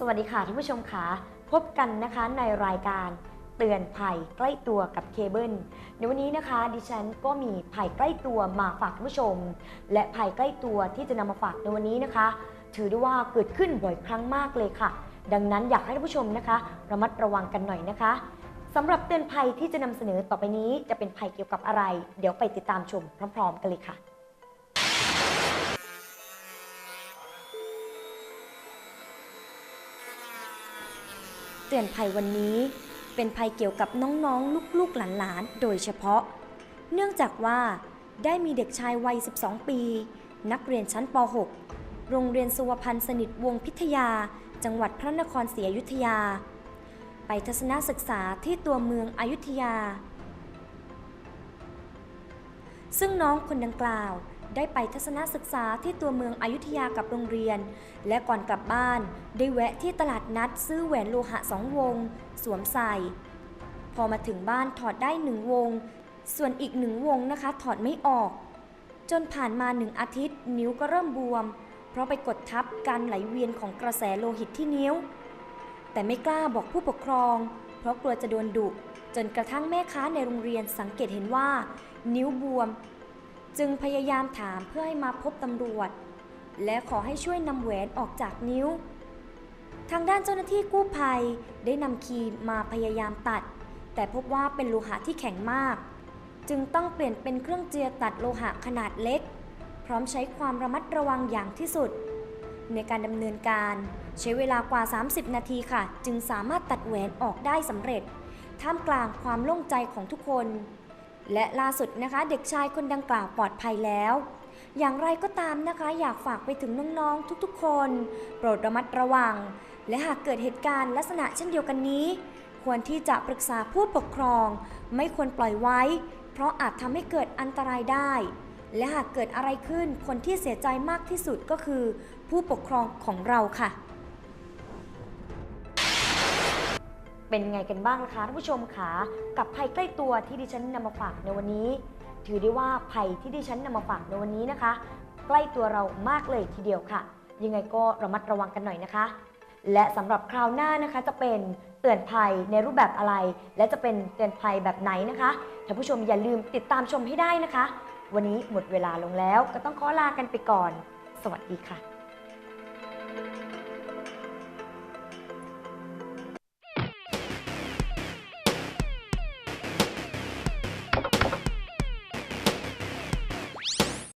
สวัสดีค่ะท่านผู้ชมค่ะพบกันนะคะในรายการเตือนภัยใกล้ตัวกับเคเบิลในวันนี้นะคะ ดิฉันก็มีภัยใกล้ตัวมาฝากท่านผู้ชม และภัยใกล้ตัวที่จะนำมาฝากในวันนี้นะคะ ถือได้ว่าเกิดขึ้นบ่อยครั้งมากเลยค่ะ ดังนั้นอยากให้ท่านผู้ชมนะคะ ระมัดระวังกันหน่อยนะคะสำหรับเตือนภัยที่จะนำเสนอต่อไปนี้จะเป็นภัยเกี่ยวกับอะไร เดี๋ยวไปติดตามชมพร้อม ๆ กันเลยค่ะ เตือนภัยวันนี้ เป็นภัยเกี่ยวกับน้องๆ ลูกๆหลานๆ โดยเฉพาะ เนื่องจากว่าได้มีเด็กชายวัย 12 ปี นักเรียนชั้นป .6 โรงเรียนสุวพันธ์สนิทวงพิทยา จังหวัดพระนครศรีอยุธยา ไปทัศนศึกษาที่ตัวเมืองอยุธยา ซึ่งน้องคนดังกล่าว ได้ไปทัศนศึกษาที่ตัวเมืองอยุธยากับโรงเรียน และก่อนกลับบ้าน ได้แวะที่ตลาดนัดซื้อแหวนโลหะสองวง สวมใส่ พอมาถึงบ้านถอดได้หนึ่งวง ส่วนอีกหนึ่งวงนะคะถอดไม่ออก จนผ่านมาหนึ่งอาทิตย์ นิ้วก็เริ่มบวม เพราะไปกดทับการไหลเวียนของกระแสโลหิตที่นิ้ว แต่ไม่กล้าบอกผู้ปกครอง เพราะกลัวจะโดนดุจนกระทั่งแม่ค้าในโรงเรียนสังเกตเห็นว่า นิ้วบวม จึงพยายามถามเพื่อให้มาพบตำรวจ และขอให้ช่วยนำแหวนออกจากนิ้ว ทางด้านเจ้าหน้าที่กู้ภัยได้นำครีมมาพยายามตัด แต่พบว่าเป็นโลหะที่แข็งมาก จึงต้องเปลี่ยนเป็นเครื่องเจียตัดโลหะขนาดเล็ก พร้อมใช้ความระมัดระวังอย่างที่สุด ในการดำเนินการ ใช้เวลากว่า 30 นาทีค่ะ จึงสามารถตัดแหวนออกได้สำเร็จ ท่ามกลางความโล่งใจของทุกคน และล่าสุดนะคะเด็กชายคนดังกล่าวปลอดภัยแล้ว อย่างไรก็ตามนะคะ อยากฝากไปถึงน้องๆทุกๆ คน โปรดระมัดระวัง และหากเกิดเหตุการณ์ลักษณะเช่นเดียวกันนี้ ควรที่จะปรึกษาผู้ปกครอง ไม่ควรปล่อยไว้ เพราะอาจทำให้เกิดอันตรายได้ และหากเกิดอะไรขึ้นคนที่เสียใจมากที่สุดก็คือ ผู้ปกครองของเราค่ะ เป็นไงกันบ้างนะคะท่านผู้ชมคะกับภัยใกล้ตัวที่ดิฉันนำมาฝากในวันนี้ ถือได้ว่าภัยที่ดิฉันนำมาฝากในวันนี้นะคะ ใกล้ตัวเรามากเลยทีเดียวค่ะ ยังไงก็ระมัดระวังกันหน่อยนะคะ และสำหรับคราวหน้านะคะจะเป็นเตือนภัยในรูปแบบอะไร และจะเป็นเตือนภัยแบบไหนนะคะท่านผู้ชมอย่าลืมติดตามชมให้ได้นะคะ วันนี้หมดเวลาลงแล้วก็ต้องขอลากันไปก่อน สวัสดีค่ะ